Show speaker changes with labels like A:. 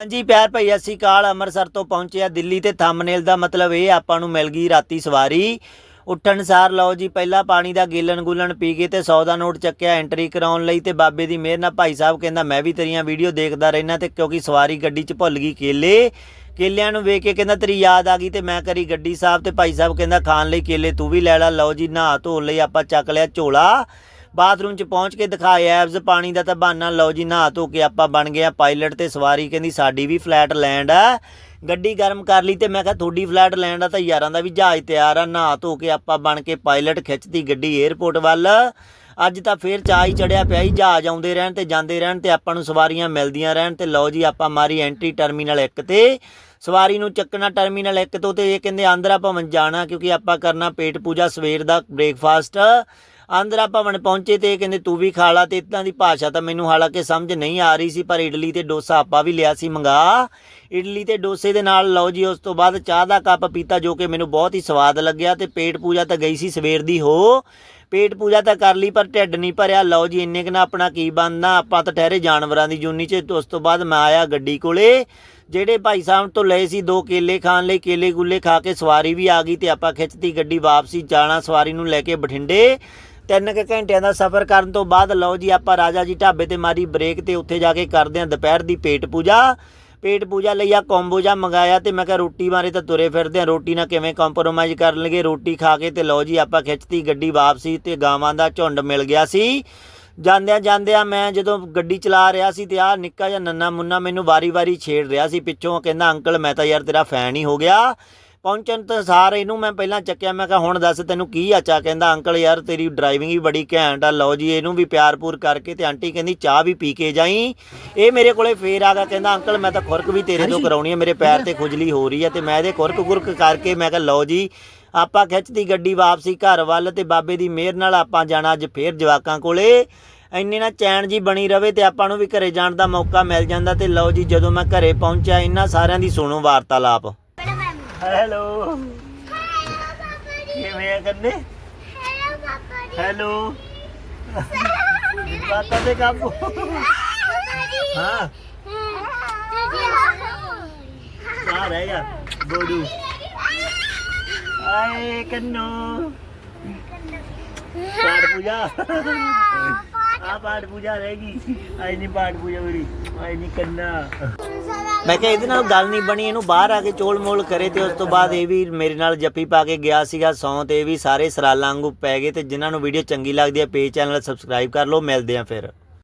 A: ਹਾਂਜੀ, ਪਿਆਰ ਭਈ ਅਸੀਂ ਕਾਲ ਅੰਮ੍ਰਿਤਸਰ ਤੋਂ ਪਹੁੰਚਿਆ ਦਿੱਲੀ ਤੇ ਥੰਬਨੇਲ ਦਾ ਮਤਲਬ ਇਹ ਆਪਾਂ ਨੂੰ ਮਿਲ ਗਈ ਰਾਤੀ ਸਵਾਰੀ। ਉੱਠਣ ਸਾਰ, ਲਓ ਜੀ, ਪਹਿਲਾਂ ਪਾਣੀ ਦਾ ਗੇਲਣ ਗੁਲਣ ਪੀ ਕੇ ਤੇ 100 ਦਾ ਨੋਟ ਚੱਕਿਆ ਐਂਟਰੀ ਕਰਾਉਣ ਲਈ ਤੇ ਬਾਬੇ ਦੀ ਮਿਹਰ ਨਾਲ ਭਾਈ ਸਾਹਿਬ ਕਹਿੰਦਾ, ਮੈਂ ਵੀ ਤੇਰੀਆਂ ਵੀਡੀਓ ਦੇਖਦਾ ਰਹਿਣਾ ਤੇ ਕਿਉਂਕਿ ਸਵਾਰੀ ਗੱਡੀ 'ਚ ਭੁੱਲ ਗਈ ਕੇਲੇ। ਕੇਲਿਆਂ ਨੂੰ ਵੇਖ ਕੇ ਕਹਿੰਦਾ, ਤੇਰੀ ਯਾਦ ਆ ਗਈ ਤੇ ਮੈਂ ਕਰੀ ਗੱਡੀ ਸਾਹਿਬ ਤੇ ਭਾਈ ਸਾਹਿਬ ਕਹਿੰਦਾ, ਖਾਣ ਲਈ ਕੇਲੇ ਤੂੰ ਵੀ ਲੈ ਲੈ। ਲਓ ਜੀ, ਨਹਾ ਧੋਣ ਲਈ ਆਪਾਂ ਚੱਕ ਲਿਆ ਝੋਲਾ। ਬਾਥਰੂਮ 'ਚ ਪਹੁੰਚ ਕੇ ਦਿਖਾਏ ਐਬਸ ਪਾਣੀ ਦਾ ਤਾਂ ਬਹਾਨਾ ਲਓ ਜੀ, ਨਹਾ ਧੋ ਕੇ ਆਪਾਂ ਬਣ ਗਏ ਆ ਪਾਇਲਟ ਤੇ ਸਵਾਰੀ, ਕਹਿੰਦੀ ਸਾਡੀ ਵੀ ਫਲੈਟ ਲੈਂਡ ਆ। ਗੱਡੀ ਗਰਮ ਕਰ ਲਈ ਤੇ ਮੈਂ ਕਿਹਾ ਤੁਹਾਡੀ ਫਲੈਟ ਲੈਂਡ ਆ ਤਾਂ ਯਾਰਾਂ ਦਾ ਵੀ ਜਹਾਜ਼ ਤਿਆਰ ਆ, ਨਹਾ ਧੋ ਕੇ ਆਪਾਂ ਬਣ ਕੇ ਪਾਇਲਟ ਖਿੱਚਦੀ ਗੱਡੀ 에ਅਰਪੋਰਟ ਵੱਲ। ਅੱਜ ਤਾਂ ਫੇਰ ਚਾਹ ਹੀ ਚੜਿਆ ਪਿਆ ਹੀ ਜਹਾਜ਼ ਆਉਂਦੇ ਰਹਿਣ ਤੇ ਜਾਂਦੇ ਰਹਿਣ ਤੇ ਆਪਾਂ ਨੂੰ ਸਵਾਰੀਆਂ ਮਿਲਦੀਆਂ ਰਹਿਣ ਤੇ ਲਓ ਜੀ, ਆਪਾਂ ਮਾਰੀ ਐਂਟਰੀ ਟਰਮੀਨਲ 1 ਤੇ। ਸਵਾਰੀ ਨੂੰ ਚੱਕਣਾ ਟਰਮੀਨਲ 1 ਤੋਂ ਤੇ ਇਹ ਕਹਿੰਦੇ ਆਂਧਰਾ ਭਵਨ ਜਾਣਾ ਕਿਉਂਕਿ ਆਪਾਂ ਕਰਨਾ ਪੇਟ ਪੂਜਾ ਸਵੇਰ ਦਾ ਬ੍ਰੇਕਫਾਸਟ ਆਂਧਰਾ ਭਵਨ ਪਹੁੰਚੇ ਤੇ ਇਹ ਕਹਿੰਦੇ, ਤੂੰ ਵੀ ਖਾ ਲਾ। ਤੇ ਇਤਾਂ ਦੀ ਭਾਸ਼ਾ ਤਾਂ ਮੈਨੂੰ ਹਾਲਾਂਕਿ ਸਮਝ ਨਹੀਂ ਆ ਰਹੀ ਸੀ, ਪਰ ਇਡਲੀ ਤੇ ਡੋਸਾ ਆਪਾਂ ਵੀ ਲਿਆ ਸੀ ਮੰਗਾ। ਇਡਲੀ ਤੇ ਡੋਸੇ ਦੇ ਨਾਲ। ਲਓ ਜੀ, ਉਸ ਤੋਂ ਬਾਅਦ ਚਾਹ ਦਾ ਕੱਪ ਪੀਤਾ ਜੋ ਕਿ ਮੈਨੂੰ ਬਹੁਤ ਹੀ ਸਵਾਦ ਲੱਗਿਆ ਤੇ ਪੇਟ ਪੂਜਾ ਤਾਂ ਗਈ ਸੀ ਸਵੇਰ ਦੀ। ਹੋ, ਪੇਟ ਪੂਜਾ ਤਾਂ ਕਰ ਲਈ ਪਰ ਢਿੱਡ ਨਹੀਂ ਭਰਿਆ। ਲਓ ਜੀ, ਇੰਨੇ ਕੁ ਨਾਲ ਆਪਣਾ ਕੀ ਬਣਨਾ, ਆਪਾਂ ਤਾਂ ਠਹਿਰੇ ਜਾਨਵਰਾਂ ਦੀ ਜੂਨੀ 'ਚ। ਉਸ ਤੋਂ ਬਾਅਦ ਮੈਂ ਆਇਆ ਗੱਡੀ ਕੋਲੇ, ਜਿਹੜੇ ਭਾਈ ਸਾਹਿਬ ਤੋਂ ਲਏ ਸੀ ਦੋ ਕੇਲੇ ਖਾਣ ਲਈ। ਕੇਲੇ ਗੁੱਲੇ ਖਾ ਕੇ ਸਵਾਰੀ ਵੀ ਆ ਗਈ ਤੇ ਆਪਾਂ ਖਿੱਚਤੀ ਗੱਡੀ ਵਾਪਸੀ। ਜਾਣਾ ਸਵਾਰੀ ਨੂੰ ਲੈ ਕੇ ਬਠਿੰਡੇ। ਤਿੰਨ ਕੁ ਘੰਟਿਆਂ ਦਾ ਸਫ਼ਰ ਕਰਨ ਤੋਂ ਬਾਅਦ ਲਓ ਜੀ, ਆਪਾਂ ਰਾਜਾ ਜੀ ਢਾਬੇ ਤੇ ਮਾਰੀ ਬ੍ਰੇਕ ਤੇ ਉੱਥੇ ਜਾ ਕੇ ਕਰਦੇ ਆਂ ਦੁਪਹਿਰ ਦੀ ਪੇਟ ਪੂਜਾ। ਪੇਟ ਪੂਜਾ ਲਈ ਆ ਕੰਬੋ ਜਾ ਮੰਗਾਇਆ ਤੇ ਮੈਂ ਕਿਹਾ ਰੋਟੀ ਬਾਰੇ ਤਾਂ ਤੁਰੇ ਫਿਰਦੇ ਆ। ਰੋਟੀ ਨਾਲ ਕਿਵੇਂ ਕੰਪਰੋਮਾਈਜ਼ ਕਰ ਲਈਏ ਰੋਟੀ ਖਾ ਕੇ ਤੇ ਲਓ ਜੀ, ਆਪਾਂ ਖਿੱਚਤੀ ਗੱਡੀ ਵਾਪਸੀ ਤੇ ਗਾਵਾਂ ਦਾ ਝੁੰਡ ਮਿਲ ਗਿਆ ਸੀ। ਜਾਂਦਿਆਂ ਜਾਂਦਿਆਂ ਮੈਂ ਜਦੋਂ ਗੱਡੀ ਚਲਾ ਰਿਹਾ ਸੀ ਤੇ ਆ ਨਿੱਕਾ ਜਿਹਾ ਨੰਨਾ ਮੁੰਨਾ ਮੈਨੂੰ ਵਾਰੀ-ਵਾਰੀ ਛੇੜ ਰਿਹਾ ਸੀ। ਪਿੱਛੋਂ ਕਹਿੰਦਾ, ਅੰਕਲ, ਮੈਂ ਤਾਂ ਯਾਰ ਤੇਰਾ ਫੈਨ ਹੀ ਹੋ ਗਿਆ। ਪਹੁੰਚਣ ਤੋਂ ਸਾਰ ਇਹਨੂੰ ਮੈਂ ਪਹਿਲਾਂ ਚੱਕਿਆ ਮੈਂ ਕਿਹਾ ਹੁਣ ਦੱਸ ਤੈਨੂੰ ਕੀ ਆਚਾ ਕਹਿੰਦਾ ਅੰਕਲ ਯਾਰ ਤੇਰੀ ਡਰਾਈਵਿੰਗ ਵੀ ਬੜੀ ਘੈਂਟ ਆ ਲਓ ਜੀ ਇਹਨੂੰ ਵੀ ਪਿਆਰਪੂਰ ਕਰਕੇ ਤੇ ਆਂਟੀ ਕਹਿੰਦੀ ਚਾਹ ਵੀ ਪੀ ਕੇ ਜਾਈ। ਇਹ ਮੇਰੇ ਕੋਲੇ ਫੇਰ ਆ ਗਿਆ ਕਹਿੰਦਾ ਅੰਕਲ ਮੈਂ ਤਾਂ ਖੁਰਕ ਵੀ ਤੇਰੇ ਤੋਂ ਕਰਾਉਣੀ ਹੈ ਮੇਰੇ ਪੈਰ ਤੇ ਖੁਜਲੀ ਹੋ ਰਹੀ ਹੈ ਤੇ ਮੈਂ ਇਹਦੇ ਖੁਰਕ ਗੁਰਕ ਕਰਕੇ ਮੈਂ ਕਿਹਾ ਲਓ ਜੀ ਆਪਾਂ ਖਿੱਚਦੀ ਗੱਡੀ ਵਾਪਸੀ ਘਰ ਵੱਲ ਤੇ ਬਾਬੇ ਦੀ ਮਿਹਰ ਨਾਲ ਆਪਾਂ ਜਾਣਾ ਅੱਜ ਫੇਰ ਜਵਾਕਾਂ ਕੋਲੇ। ਇੰਨੇ ਨਾਲ ਚੈਨ ਜੀ ਬਣੀ ਰਵੇ ਤੇ ਆਪਾਂ ਨੂੰ ਵੀ ਘਰੇ ਜਾਣ ਦਾ ਮੌਕਾ ਮਿਲ ਜਾਂਦਾ ਤੇ ਲਓ ਜੀ ਜਦੋਂ ਮੈਂ ਘਰੇ ਪਹੁੰਚਿਆ ਇਹਨਾਂ ਸਾਰਿਆਂ ਦੀ ਸੁਣੋ ਵਾਰਤਾਲਾਪ। ਹੈਲੋ ਕਿਵੇਂ ਆ ਕੰਨੇ ਹੈਲੋ ਬਾਤਾਂ ਦੇ ਕਾਬੂ ਹਾਂ ਆ ਰਹੇਗਾ ਬੋਡੂ ਆਏ ਕੰਨੋ ਪੂਜਾ ਆ ਪਾਠ ਪੂਜਾ ਰਹੇਗੀ ਆਈ ਨਹੀਂ ਪਾਠ ਪੂਜਾ ਮੇਰੀ, ਆਈ ਨਹੀਂ ਕੰਨਾ। ਮੈਂ ਕਿਹਾ ਇਹਦੇ ਨਾਲ ਗੱਲ ਨਹੀਂ ਬਣੀ, ਇਹਨੂੰ ਬਾਹਰ ਆ ਕੇ ਚੋਲ ਮੋਲ ਕਰੇ ਤੇ ਉਸ ਤੋਂ ਬਾਅਦ ਇਹ ਵੀ ਮੇਰੇ ਨਾਲ ਜੱਫੀ ਪਾ ਕੇ ਗਿਆ ਸੀਗਾ ਸੌਂ ਤੇ ਇਹ ਵੀ ਸਾਰੇ ਸਰਾਲਾਂ ਵਾਂਗੂ ਪੈ ਗਏ ਤੇ ਜਿਨ੍ਹਾਂ ਨੂੰ ਵੀਡੀਓ ਚੰਗੀ ਲੱਗਦੀ ਹੈ, ਪੇਜ ਚੈਨਲ ਸਬਸਕ੍ਰਾਈਬ ਕਰ ਲਓ, ਮਿਲਦੇ ਆ ਫਿਰ।